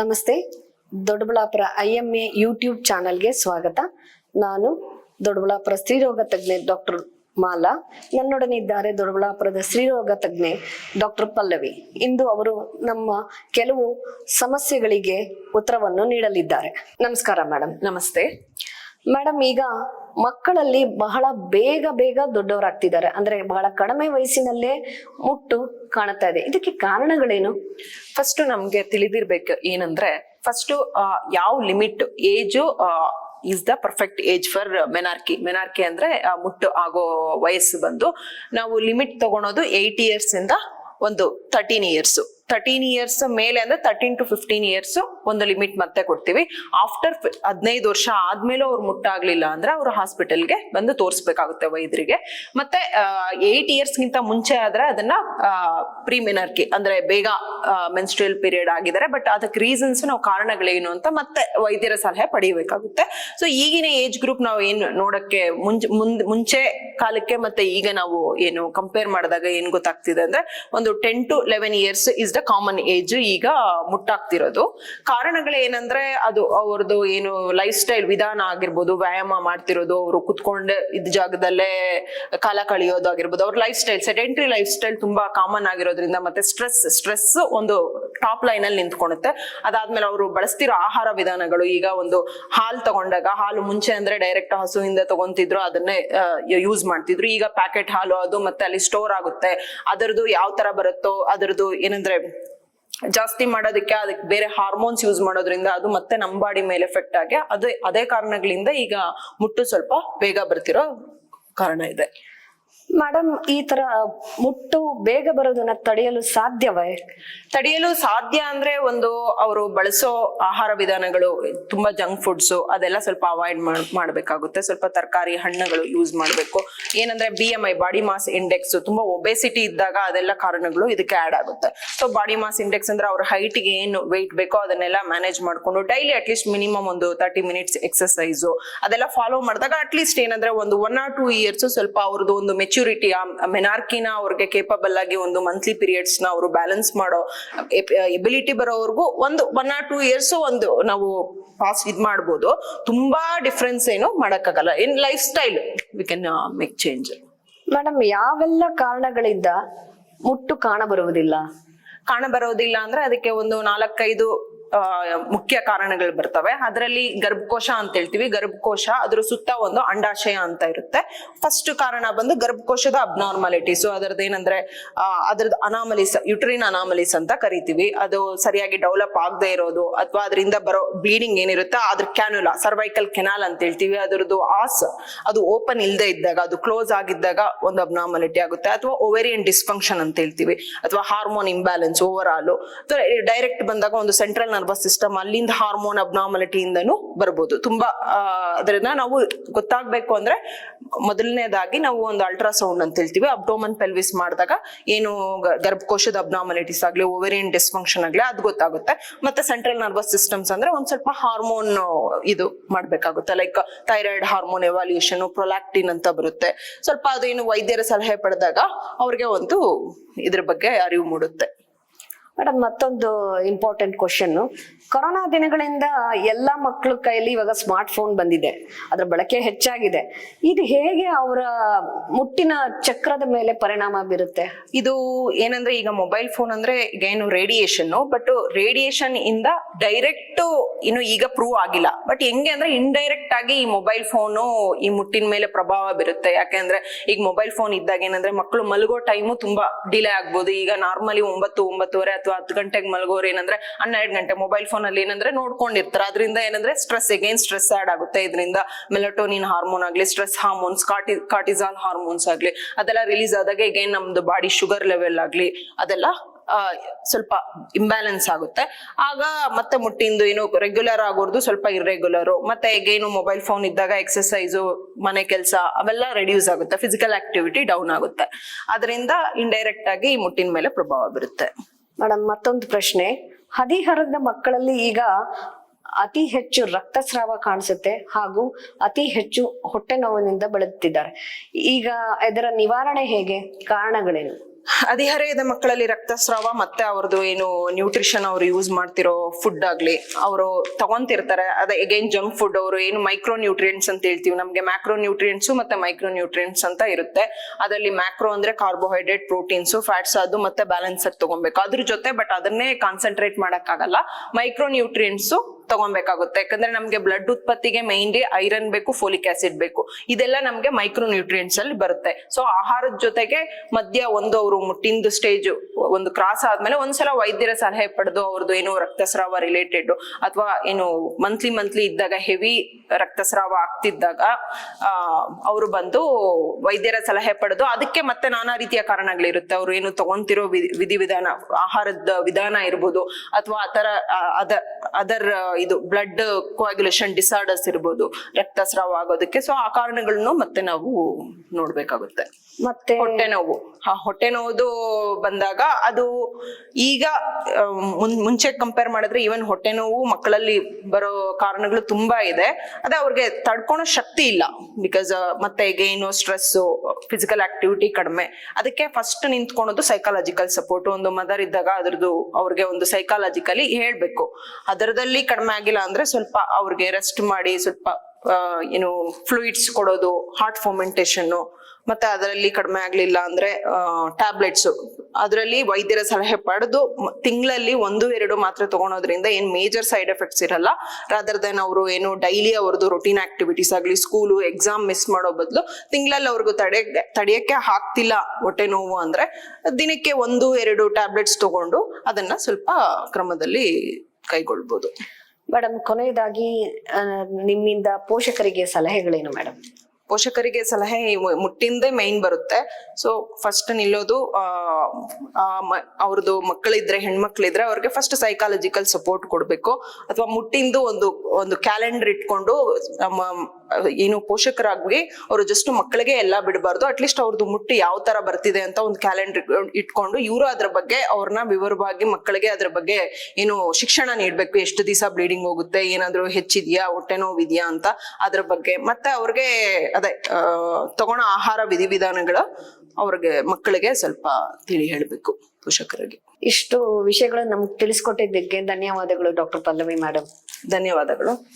ನಮಸ್ತೆ Doddaballapura I M A YouTube ಚಾನಲ್ಗೆ ಸ್ವಾಗತ. ನಾನು ದೊಡ್ಡಬಳ್ಳಾಪುರ ಸ್ತ್ರೀರೋಗ ತಜ್ಞೆ ಡಾಕ್ಟರ್ ಮಾಲಾ. ನನ್ನೊಡನೆ ಇದ್ದಾರೆ ದೊಡ್ಡಬಳ್ಳಾಪುರದ ಸ್ತ್ರೀರೋಗ ತಜ್ಞೆ ಡಾಕ್ಟರ್ ಪಲ್ಲವಿ. ಇಂದು ಅವರು ನಮ್ಮ ಕೆಲವು ಸಮಸ್ಯೆಗಳಿಗೆ ಉತ್ತರವನ್ನು ನೀಡಲಿದ್ದಾರೆ. ನಮಸ್ಕಾರ ಮೇಡಮ್ ನಮಸ್ತೆ. ಮೇಡಮ್ ಈಗ ಮಕ್ಕಳಲ್ಲಿ ಬಹಳ ಬೇಗ ಬೇಗ ದೊಡ್ಡವರಾಗ್ತಿದ್ದಾರೆ. ಅಂದ್ರೆ ಬಹಳ ಕಡಿಮೆ ವಯಸ್ಸಿನಲ್ಲೇ ಮುಟ್ಟು ಕಾಣುತ್ತಾ ಇದೆ. ಇದಕ್ಕೆ ಕಾರಣಗಳೇನು? ಫಸ್ಟ್ ನಮ್ಗೆ ತಿಳಿದಿರ್ಬೇಕು ಏನಂದ್ರೆ ಫಸ್ಟ್ ಯಾವ limit age is the perfect age for menarche menarche ಅಂದ್ರೆ ಮುಟ್ಟು ಆಗೋ ವಯಸ್ಸು ಬಂದು, ನಾವು ಲಿಮಿಟ್ ತಗೊಳೋದು ಏಯ್ಟ್ ಇಯರ್ಸ್ ಇಂದ ಒಂದು ತರ್ಟೀನ್ ಇಯರ್ಸ್ ತರ್ಟೀನ್ ಇಯರ್ಸ್ ಮೇಲೆ ಅಂದ್ರೆ ತರ್ಟೀನ್ ಟು ಫಿಫ್ಟೀನ್ ಇಯರ್ಸ್ ಒಂದು ಲಿಮಿಟ್ ಮತ್ತೆ ಕೊಡ್ತೀವಿ. ಆಫ್ಟರ್ ಹದಿನೈದು ವರ್ಷ ಆದ್ಮೇಲೆ ಅವ್ರು ಮುಟ್ಟಾಗ್ಲಿಲ್ಲ ಅಂದ್ರೆ ಅವ್ರು ಹಾಸ್ಪಿಟಲ್ಗೆ ಬಂದು ತೋರಿಸ್ಬೇಕಾಗುತ್ತೆ ವೈದ್ಯರಿಗೆ. ಮತ್ತೆ ಏಯ್ಟ್ ಇಯರ್ಸ್ ಗಿಂತ ಮುಂಚೆ ಆದ್ರೆ ಅದನ್ನ ಪ್ರೀ ಮೆನರ್ಕಿ ಅಂದ್ರೆ ಬೇಗ ಮೆನ್ಸ್ಟ್ರಿಯಲ್ ಪೀರಿಯಡ್ ಆಗಿದ್ದಾರೆ. ಬಟ್ ಅದಕ್ಕೆ ರೀಸನ್ಸ್ ನಾವು ಕಾರಣಗಳೇನು ಅಂತ ಮತ್ತೆ ವೈದ್ಯರ ಸಲಹೆ ಪಡೆಯಬೇಕಾಗುತ್ತೆ. ಸೊ ಈಗಿನ ಏಜ್ ಗ್ರೂಪ್ ನಾವು ಏನು ನೋಡಕ್ಕೆ ಮುಂಚೆ ಮುಂಚೆ ಕಾಲಕ್ಕೆ ಮತ್ತೆ ಈಗ ನಾವು ಏನು ಕಂಪೇರ್ ಮಾಡಿದಾಗ ಏನ್ ಗೊತ್ತಾಗ್ತಿದೆ ಅಂದ್ರೆ ಒಂದು ten to eleven years is the common age ಈಗ ಮುಟ್ಟಾಗ್ತಿರೋದು. ಕಾರಣಗಳು ಏನಂದ್ರೆ ಅದು ಅವ್ರದ್ದು ಏನು ಲೈಫ್ ಸ್ಟೈಲ್ ವಿಧಾನ ಆಗಿರ್ಬೋದು, ವ್ಯಾಯಾಮ ಮಾಡ್ತಿರೋದು, ಅವರು ಕುತ್ಕೊಂಡು ಇದ್ದ ಜಾಗದಲ್ಲೇ ಕಾಲ ಕಳೆಯೋದು ಆಗಿರ್ಬೋದು, ಅವ್ರ life style sedentary life style ತುಂಬಾ ಕಾಮನ್ ಆಗಿರೋದ್ರಿಂದ ಮತ್ತೆ ಸ್ಟ್ರೆಸ್ ಸ್ಟ್ರೆಸ್ ಒಂದು ಟಾಪ್ ಲೈನ್ ಅಲ್ಲಿ ನಿಂತ್ಕೊಳುತ್ತೆ ಅದಾದ್ಮೇಲೆ ಅವರು ಬಳಸ್ತಿರೋ ಆಹಾರ ವಿಧಾನಗಳು ಈಗ ಒಂದು ಹಾಲು ತಗೊಂಡಾಗ ಹಾಲು ಮುಂಚೆ ಅಂದ್ರೆ ಡೈರೆಕ್ಟ್ ಹಸುವಿಂದ ತಗೊಂತಿದ್ರು, ಅದನ್ನೇ ಯೂಸ್ ಮಾಡ್ತಿದ್ರು. ಈಗ ಪ್ಯಾಕೆಟ್ ಹಾಲು ಅದು ಮತ್ತೆ ಅಲ್ಲಿ ಸ್ಟೋರ್ ಆಗುತ್ತೆ. ಅದರದ್ದು ಯಾವ ತರ ಬರುತ್ತೋ, ಅದರದ್ದು ಏನಂದ್ರೆ ಜಾಸ್ತಿ ಮಾಡೋದಕ್ಕೆ ಅದಕ್ಕೆ ಬೇರೆ ಹಾರ್ಮೋನ್ಸ್ ಯೂಸ್ ಮಾಡೋದ್ರಿಂದ ಅದು ಮತ್ತೆ ನಮ್ಮ ಬಾಡಿ ಮೇಲೆ ಎಫೆಕ್ಟ್ ಆಗಿ ಅದೇ ಅದೇ ಕಾರಣಗಳಿಂದ ಈಗ ಮುಟ್ಟು ಸ್ವಲ್ಪ ಬೇಗ ಬರ್ತಿರೋ ಕಾರಣ ಇದೆ. ಮೇಡಮ್ ಈ ತರ ಮುಟ್ಟು ಬೇಗ ಬರೋದನ್ನ ತಡೆಯಲು ಸಾಧ್ಯವೇ? ತಡೆಯಲು ಸಾಧ್ಯ ಅಂದ್ರೆ ಒಂದು ಅವರು ಬಳಸೋ ಆಹಾರ ವಿಧಾನಗಳು, ತುಂಬಾ ಜಂಕ್ ಫುಡ್ಸ್ ಅದೆಲ್ಲ ಸ್ವಲ್ಪ ಅವಾಯ್ಡ್ ಮಾಡ್ಬೇಕಾಗುತ್ತೆ. ಸ್ವಲ್ಪ ತರಕಾರಿ ಹಣ್ಣುಗಳು ಯೂಸ್ ಮಾಡಬೇಕು. ಏನಂದ್ರೆ B M I body mass index ತುಂಬಾ ಒಬೆಸಿಟಿ ಇದ್ದಾಗ ಅದೆಲ್ಲ ಕಾರಣಗಳು ಇದಕ್ಕೆ ಆಡ್ ಆಗುತ್ತೆ. ಸೊ ಬಾಡಿ ಮಾಸ್ ಇಂಡೆಕ್ಸ್ ಅಂದ್ರೆ ಅವ್ರ ಹೈಟ್ಗೆ ಏನು ವೆಯ್ಟ್ ಬೇಕೋ ಅದನ್ನೆಲ್ಲ ಮ್ಯಾನೇಜ್ ಮಾಡ್ಕೊಂಡು ಡೈಲಿ ಅಟ್ಲೀಸ್ಟ್ ಮಿನಿಮಮ್ ಒಂದು ತರ್ಟಿ ಮಿನಿಟ್ಸ್ ಎಕ್ಸರ್ಸೈಸ್ ಅದೆಲ್ಲ ಫಾಲೋ ಮಾಡಿದಾಗ ಅಟ್ಲೀಸ್ಟ್ ಏನಂದ್ರೆ ಒಂದು ಒನ್ ಆರ್ ಟೂ ಇಯರ್ಸ್ ಸ್ವಲ್ಪ ಅವ್ರದ್ದು ಒಂದು ಮೆಚುರಿಟಿ ಆ ಮೆನಾರ್ಕಿನ ಅವ್ರಿಗೆ ಕೇಪಬಲ್ ಆಗಿ ಒಂದು ಮಂತ್ಲಿ ಪೀರಿಯಡ್ಸ್ನ ಅವರು ಬ್ಯಾಲೆನ್ಸ್ ಮಾಡೋ ಎಬಿಲಿಟಿ ಬರೋವರೆಗೂ ಒಂದು ಒನ್ ಆರ್ ಟೂ ಇಯರ್ಸ್ ಒಂದು ನಾವು ಪಾಸ್ ಇದ್ ಮಾಡ್ಬೋದು. ತುಂಬಾ ಡಿಫ್ರೆನ್ಸ್ ಏನು ಮಾಡಕ್ಕಾಗಲ್ಲ. In life style we can make change madam ಯಾವೆಲ್ಲ ಕಾರಣಗಳಿಂದ ಮುಟ್ಟು ಕಾಣಬರುವುದಿಲ್ಲ? ಕಾಣಬರೋದಿಲ್ಲ ಅಂದ್ರೆ ಅದಕ್ಕೆ ಒಂದು ನಾಲ್ಕೈದು ಮುಖ್ಯ ಕಾರಣಗಳು ಬರ್ತವೆ. ಅದರಲ್ಲಿ ಗರ್ಭಕೋಶ ಅಂತ ಹೇಳ್ತೀವಿ. ಗರ್ಭಕೋಶ, ಅದ್ರ ಸುತ್ತ ಒಂದು ಅಂಡಾಶಯ ಅಂತ ಇರುತ್ತೆ. ಫಸ್ಟ್ ಕಾರಣ ಬಂದು ಗರ್ಭಕೋಶದ ಅಬ್ನಾರ್ಮಾಲಿಟೀಸ್ ಅದರದ್ದು ಏನಂದ್ರೆ ಅದ್ರದ್ದು ಅನಾಮಲಿಸ್ ಯುಟ್ರಿನ್ ಅನಾಮಲಿಸ್ ಅಂತ ಕರಿತೀವಿ. ಅದು ಸರಿಯಾಗಿ ಡೆವಲಪ್ ಆಗದೆ ಇರೋದು, ಅಥವಾ ಅದರಿಂದ ಬರೋ ಬ್ಲೀಡಿಂಗ್ ಏನಿರುತ್ತೆ, ಅದ್ರ ಕ್ಯಾನುಲಾ ಸರ್ವೈಕಲ್ ಕೆನಾಲ್ ಅಂತ ಹೇಳ್ತೀವಿ. ಅದರದ್ದು ಆಸ್, ಅದು ಓಪನ್ ಇಲ್ಲದೆ ಇದ್ದಾಗ, ಅದು ಕ್ಲೋಸ್ ಆಗಿದ್ದಾಗ ಒಂದು ಅಬ್ನಾರ್ಮಾಲಿಟಿ ಆಗುತ್ತೆ. ಅಥವಾ ಓವೇರಿಯನ್ ಡಿಸ್ಫಂಕ್ಷನ್ ಅಂತ ಹೇಳ್ತೀವಿ. ಅಥವಾ hormone imbalance over all direct ಬಂದಾಗ ಒಂದು ಸೆಂಟ್ರಲ್ ನರ್ವಸ್ ಸಿಸ್ಟಮ್ ಅಲ್ಲಿಂದ ಹಾರ್ಮೋನ್ ಅಬ್ನಾರ್ಮಾಲಿಟಿಯಿಂದನೂ ಬರ್ಬೋದು. ತುಂಬಾ ಅದರಿಂದ ನಾವು ಗೊತ್ತಾಗ್ಬೇಕು ಅಂದ್ರೆ ಮೊದಲನೇದಾಗಿ ನಾವು ಒಂದು ಅಲ್ಟ್ರಾಸೌಂಡ್ ಅಂತ ಹೇಳ್ತೀವಿ. ಅಬ್ಡೋಮನ್ ಪೆಲ್ವಿಸ್ ಮಾಡಿದಾಗ ಏನು ಗರ್ಭಕೋಶದ ಅಬ್ನಾರ್ಮಾಲಿಟೀಸ್ ಆಗ್ಲಿ ಓವರಿಯನ್ ಡಿಸ್ಫಂಕ್ಷನ್ ಆಗ್ಲಿ ಅದು ಗೊತ್ತಾಗುತ್ತೆ. ಮತ್ತೆ ಸೆಂಟ್ರಲ್ ನರ್ವಸ್ ಸಿಸ್ಟಮ್ಸ್ ಅಂದ್ರೆ ಒಂದ್ ಸ್ವಲ್ಪ ಹಾರ್ಮೋನ್ ಇದು ಮಾಡ್ಬೇಕಾಗುತ್ತೆ. Like thyroid hormone evaluation prolactin ಅಂತ ಬರುತ್ತೆ. ಸ್ವಲ್ಪ ಅದೇನು ವೈದ್ಯರ ಸಲಹೆ ಪಡೆದಾಗ ಅವ್ರಿಗೆ ಒಂದು ಇದ್ರ ಬಗ್ಗೆ ಅರಿವು ಮೂಡುತ್ತೆ. ಮೇಡಮ್ ಮತ್ತೊಂದು ಇಂಪಾರ್ಟೆಂಟ್ ಕ್ವಶನ್ ಕೊರೋನಾ ದಿನಗಳಿಂದ ಎಲ್ಲ ಮಕ್ಕಳ ಕೈಯಲ್ಲಿ ಇವಾಗ ಸ್ಮಾರ್ಟ್ ಫೋನ್ ಬಂದಿದೆ. ಅದ್ರ ಬಳಕೆ ಹೆಚ್ಚಾಗಿದೆ. ಇದು ಹೇಗೆ ಅವರ ಮುಟ್ಟಿನ ಚಕ್ರದ ಮೇಲೆ ಪರಿಣಾಮ ಬೀರುತ್ತೆ? ಇದು ಏನಂದ್ರೆ ಈಗ ಮೊಬೈಲ್ ಫೋನ್ ಅಂದ್ರೆ ಈಗ ಏನು ರೇಡಿಯೇಷನ್ ಬಟ್ ರೇಡಿಯೇಷನ್ ಇಂದ ಡೈರೆಕ್ಟ್ ಇನ್ನು ಈಗ ಪ್ರೂವ್ ಆಗಿಲ್ಲ. ಬಟ್ ಹೆಂಗೆ ಅಂದ್ರೆ ಇಂಡೈರೆಕ್ಟ್ ಆಗಿ ಈ ಮೊಬೈಲ್ ಫೋನು ಈ ಮುಟ್ಟಿನ ಮೇಲೆ ಪ್ರಭಾವ ಬೀರುತ್ತೆ. ಯಾಕೆಂದ್ರೆ ಈಗ ಮೊಬೈಲ್ ಫೋನ್ ಇದ್ದಾಗ ಏನಂದ್ರೆ ಮಕ್ಕಳು ಮಲಗೋ ಟೈಮು ತುಂಬಾ ಡಿಲೇ ಆಗ್ಬೋದು. ಈಗ ನಾರ್ಮಲಿ ಒಂಬತ್ತು, ಒಂಬತ್ತುವರೆ ಅಥವಾ ಹತ್ತು ಗಂಟೆಗೆ ಮಲಗೋರು ಏನಂದ್ರೆ ಹನ್ನೆರಡು ಗಂಟೆ ಮೊಬೈಲ್ ಫೋನ್ ಅಲ್ಲಿ ಏನಂದ್ರೆ ನೋಡ್ಕೊಂಡಿರ್ತಾರೆ. ಅದರಿಂದ ಏನಂದ್ರೆ ಸ್ಟ್ರೆಸ್ ಎಗೇನ್ ಸ್ಟ್ರೆಸ್ ಆಡ್ ಆಗುತ್ತೆ ಇದರಿಂದ. ಮೆಲಟೋನಿನ್ ಹಾರ್ಮೋನ್ ಆಗ್ಲಿ ಸ್ಟ್ರೆಸ್ ಹಾರ್ಮೋನ್ಸ್ ಕಾಟಿ ಕಾರ್ಟಿಸಾಲ್ ಹಾರ್ಮೋನ್ಸ್ ಆಗ್ಲಿ, ಅದೆಲ್ಲ ರಿಲೀಸ್ ಆದಾಗ ಎಗೇನ್ ನಮ್ದು ಬಾಡಿ ಶುಗರ್ ಲೆವೆಲ್ ಆಗ್ಲಿ, ಅದೆಲ್ಲ ಸ್ವಲ್ಪ ಇಂಬ್ಯಾಲೆನ್ಸ್ ಆಗುತ್ತೆ. ಆಗ ಮತ್ತೆ ಮುಟ್ಟಿಂದು ಏನು ರೆಗ್ಯುಲರ್ ಆಗೋರ್ದು ಸ್ವಲ್ಪ ಇರ್ರೆಗ್ಯುಲರ್ ಮತ್ತೆ ಏನು ಮೊಬೈಲ್ ಫೋನ್ ಇದ್ದಾಗ ಎಕ್ಸಸೈಸು ಮನೆ ಕೆಲಸ ಅವೆಲ್ಲ ರೆಡ್ಯೂಸ್ ಆಗುತ್ತೆ. ಫಿಸಿಕಲ್ ಆಕ್ಟಿವಿಟಿ ಡೌನ್ ಆಗುತ್ತೆ. ಅದರಿಂದ ಇಂಡೈರೆಕ್ಟ್ ಆಗಿ ಈ ಮುಟ್ಟಿನ ಮೇಲೆ ಪ್ರಭಾವ ಬೀರುತ್ತೆ. ಮೇಡಮ್ ಮತ್ತೊಂದು ಪ್ರಶ್ನೆ. ಹದಿಹರದ ಮಕ್ಕಳಲ್ಲಿ ಈಗ ಅತಿ ಹೆಚ್ಚು ರಕ್ತಸ್ರಾವ ಕಾಣಿಸುತ್ತೆ ಹಾಗೂ ಅತಿ ಹೆಚ್ಚು ಹೊಟ್ಟೆ ನೋವಿನಿಂದ ಬಳಲುತ್ತಿದ್ದಾರೆ. ಈಗ ಇದರ ನಿವಾರಣೆ ಹೇಗೆ? ಕಾರಣಗಳೇನು? ಹದಿಹರೆಯದ ಮಕ್ಕಳಲ್ಲಿ ರಕ್ತಸ್ರಾವ ಮತ್ತೆ ಅವ್ರದ್ದು ಏನು ನ್ಯೂಟ್ರಿಷನ್ ಅವ್ರು ಯೂಸ್ ಮಾಡ್ತಿರೋ ಫುಡ್ ಆಗ್ಲಿ, ಅವರು ತಗೊಂತಿರ್ತಾರೆ. ಅದೇ ಎಗೈನ್ ಜಂಕ್ ಫುಡ್ ಅವರು ಏನು ಮೈಕ್ರೋ ನ್ಯೂಟ್ರಿಯೆಂಟ್ಸ್ ಅಂತ ಹೇಳ್ತೀವಿ. ನಮ್ಗೆ ಮ್ಯಾಕ್ರೋ ನ್ಯೂಟ್ರಿಯೆಂಟ್ಸ್ ಮತ್ತೆ ಮೈಕ್ರೋ ನ್ಯೂಟ್ರಿಯೆಂಟ್ಸ್ ಅಂತ ಇರುತ್ತೆ. ಅದರಲ್ಲಿ ಮ್ಯಾಕ್ರೋ ಅಂದ್ರೆ ಕಾರ್ಬೋಹೈಡ್ರೇಟ್ ಪ್ರೋಟೀನ್ಸ್ ಫ್ಯಾಟ್ಸ್ ಅದು ಮತ್ತೆ ಬ್ಯಾಲೆನ್ಸ್ ಆಗಿ ತಗೊಬೇಕು. ಅದ್ರ ಜೊತೆ ಬಟ್ ಅದನ್ನೇ ಕಾನ್ಸಂಟ್ರೇಟ್ ಮಾಡಕ್ಕಾಗಲ್ಲ. ಮೈಕ್ರೋ ನ್ಯೂಟ್ರಿಯೆಂಟ್ಸ್ ತಗೊಬೇಕಾಗುತ್ತೆ. ಯಾಕಂದ್ರೆ ನಮ್ಗೆ ಬ್ಲಡ್ ಉತ್ಪತ್ತಿಗೆ ಮೈನ್ಲಿ ಐರನ್ ಬೇಕು ಫೋಲಿಕ್ ಆಸಿಡ್ ಬೇಕು. ಇದೆಲ್ಲ ನಮ್ಗೆ ಮೈಕ್ರೋ ನ್ಯೂಟ್ರಿಯೆಂಟ್ಸ್ ಅಲ್ಲಿ ಬರುತ್ತೆ. ಸೊ ಆಹಾರದ ಜೊತೆಗೆ ಮಧ್ಯ ಒಂದು ಅವರು ಮುಟ್ಟಿಂದು ಸ್ಟೇಜ್ ಒಂದು ಕ್ರಾಸ್ ಆದ್ಮೇಲೆ ಒಂದ್ಸಲ ವೈದ್ಯರ ಸಲಹೆ ಪಡೆದು ಅವ್ರದ್ದು ಏನು ರಕ್ತಸ್ರಾವ ರಿಲೇಟೆಡ್ ಅಥವಾ ಏನು ಮಂತ್ಲಿ ಮಂತ್ಲಿ ಇದ್ದಾಗ ಹೆವಿ ರಕ್ತಸ್ರಾವ ಆಗ್ತಿದ್ದಾಗ ಅವರು ಬಂದು ವೈದ್ಯರ ಸಲಹೆ ಪಡೆದು ಅದಕ್ಕೆ ಮತ್ತೆ ನಾನಾ ರೀತಿಯ ಕಾರಣಗಳಿರುತ್ತೆ. ಅವ್ರು ಏನು ತಗೊಂತಿರೋ ವಿಧಿ ವಿಧಿವಿಧಾನ ಆಹಾರದ ವಿಧಾನ ಇರ್ಬೋದು, ಅಥವಾ ಆತರ ಅದರ್ ಅದರ್ ಇದು ಬ್ಲಡ್ ಕೋಆಗ್ಯುಲೇಷನ್ ಡಿಸಾರ್ಡರ್ಸ್ ಇರ್ಬೋದು ರಕ್ತಸ್ರಾವ ಆಗೋದಕ್ಕೆ. ಸೊ ಆ ಕಾರಣಗಳನ್ನು ಮತ್ತೆ ನಾವು ನೋಡ್ಬೇಕಾಗುತ್ತೆ. ಮತ್ತೆ ಹೊಟ್ಟೆ ನೋವು. ಹೊಟ್ಟೆ ನೋವುದು ಬಂದಾಗ ಅದು ಈಗ ಮುಂಚೆ ಕಂಪೇರ್ ಮಾಡಿದ್ರೆ ಈವನ್ ಹೊಟ್ಟೆ ನೋವು ಮಕ್ಕಳಲ್ಲಿ ಬರೋ ಕಾರಣಗಳು ತುಂಬಾ ಇದೆ. ಅದೇ ಅವ್ರಿಗೆ ತಡ್ಕೊಳೋ ಶಕ್ತಿ ಇಲ್ಲ ಬಿಕಾಸ್ ಮತ್ತೆ ಏನು ಸ್ಟ್ರೆಸ್ ಫಿಸಿಕಲ್ ಆಕ್ಟಿವಿಟಿ ಕಡಿಮೆ. ಅದಕ್ಕೆ ಫಸ್ಟ್ ನಿಂತ್ಕೊಳೋದು ಸೈಕಾಲಜಿಕಲ್ ಸಪೋರ್ಟ್ ಒಂದು ಮದರ್ ಇದ್ದಾಗ ಅದ್ರದ್ದು ಅವ್ರಿಗೆ ಒಂದು ಸೈಕಾಲಜಿಕಲಿ ಹೇಳ್ಬೇಕು. ಅದರದಲ್ಲಿ ಕಡಿಮೆ ಆಗಿಲ್ಲ ಅಂದ್ರೆ ಸ್ವಲ್ಪ ಅವ್ರಿಗೆ ರೆಸ್ಟ್ ಮಾಡಿ ಸ್ವಲ್ಪ ಏನು ಫ್ಲೂಯಿಡ್ಸ್ ಕೊಡೋದು ಹಾರ್ಟ್ ಫರ್ಮೆಂಟೇಷನ್ ಮತ್ತೆ ಅದರಲ್ಲಿ ಕಡಿಮೆ ಆಗ್ಲಿಲ್ಲ ಅಂದ್ರೆ ಟ್ಯಾಬ್ಲೆಟ್ಸ್ ಅದರಲ್ಲಿ ವೈದ್ಯರ ಸಲಹೆ ಪಡೆದು ತಿಂಗಳಲ್ಲಿ ಒಂದು, ಎರಡು ಮಾತ್ರೆ ತಗೊಳೋದ್ರಿಂದ ಏನ್ ಮೇಜರ್ ಸೈಡ್ ಎಫೆಕ್ಟ್ಸ್ ಇರಲ್ಲ. ರಾದರ್ ದೆನ್ ಅವರು ಏನು ಡೈಲಿ ಅವ್ರದ್ದು ರೊಟೀನ್ ಆಕ್ಟಿವಿಟೀಸ್ ಆಗ್ಲಿ ಸ್ಕೂಲು ಎಕ್ಸಾಮ್ ಮಿಸ್ ಮಾಡೋ ಬದಲು ತಿಂಗಳಲ್ಲಿ ಅವ್ರಿಗೂ ತಡೆ, ತಡೆಯಕ್ಕೆ ಹಾಕ್ತಿಲ್ಲ ಹೊಟ್ಟೆ ನೋವು ಅಂದ್ರೆ, ದಿನಕ್ಕೆ ಒಂದು, ಎರಡು ಟ್ಯಾಬ್ಲೆಟ್ಸ್ ತಗೊಂಡು ಅದನ್ನ ಸ್ವಲ್ಪ ಕ್ರಮದಲ್ಲಿ ಕೈಗೊಳ್ಬೋದು. ಮೇಡಮ್ ಕೊನೆಯದಾಗಿ ನಿಮ್ಮಿಂದ ಪೋಷಕರಿಗೆ ಸಲಹೆಗಳೇನು ಮೇಡಮ್ ಪೋಷಕರಿಗೆ ಸಲಹೆ ಮುಟ್ಟಿಂದೆ ಮೈನ್ ಬರುತ್ತೆ. ಸೊ ಫಸ್ಟ್ ನಿಲ್ಲೋದು ಅವ್ರದ್ದು ಮಕ್ಕಳಿದ್ರೆ, ಹೆಣ್ಮಕ್ಳಿದ್ರೆ ಅವ್ರಿಗೆ ಫಸ್ಟ್ ಸೈಕಾಲಜಿಕಲ್ ಸಪೋರ್ಟ್ ಕೊಡ್ಬೇಕು. ಅಥವಾ ಮುಟ್ಟಿಂದು ಒಂದು ಒಂದು ಕ್ಯಾಲೆಂಡರ್ ಇಟ್ಕೊಂಡು ಏನು ಪೋಷಕರಾಗಿ ಅವರು ಜಸ್ಟ್ ಮಕ್ಕಳಿಗೆ ಎಲ್ಲ ಬಿಡಬಾರ್ದು. ಅಟ್ಲೀಸ್ಟ್ ಅವ್ರದ್ದು ಮುಟ್ಟಿ ಯಾವ ತರ ಬರ್ತಿದೆ ಅಂತ ಒಂದು ಕ್ಯಾಲೆಂಡರ್ ಇಟ್ಕೊಂಡು ಇವರು ಅದ್ರ ಬಗ್ಗೆ ಅವ್ರನ್ನ ವಿವರವಾಗಿ ಮಕ್ಕಳಿಗೆ ಅದ್ರ ಬಗ್ಗೆ ಏನು ಶಿಕ್ಷಣ ನೀಡಬೇಕು. ಎಷ್ಟು ದಿವಸ ಬ್ಲೀಡಿಂಗ್ ಹೋಗುತ್ತೆ, ಏನಾದ್ರು ಹೆಚ್ಚಿದ್ಯಾ, ಹೊಟ್ಟೆ ನೋವಿದ್ಯಾ ಅಂತ ಅದ್ರ ಬಗ್ಗೆ. ಮತ್ತೆ ಅವ್ರಿಗೆ ಅದೇ ತಗೊಳ್ಳೋ ಆಹಾರ ವಿಧಿವಿಧಾನಗಳ ಅವ್ರಿಗೆ ಮಕ್ಕಳಿಗೆ ಸ್ವಲ್ಪ ತಿಳಿ ಹೇಳಬೇಕು ಪೋಷಕರಿಗೆ. ಇಷ್ಟು ವಿಷಯಗಳನ್ನು ನಮ್ಗೆ ತಿಳಿಸ್ಕೊಟ್ಟಿದ್ದಕ್ಕೆ ಧನ್ಯವಾದಗಳು ಡಾಕ್ಟರ್ ಪಲ್ಲವಿ ಮೇಡಮ್ ಧನ್ಯವಾದಗಳು.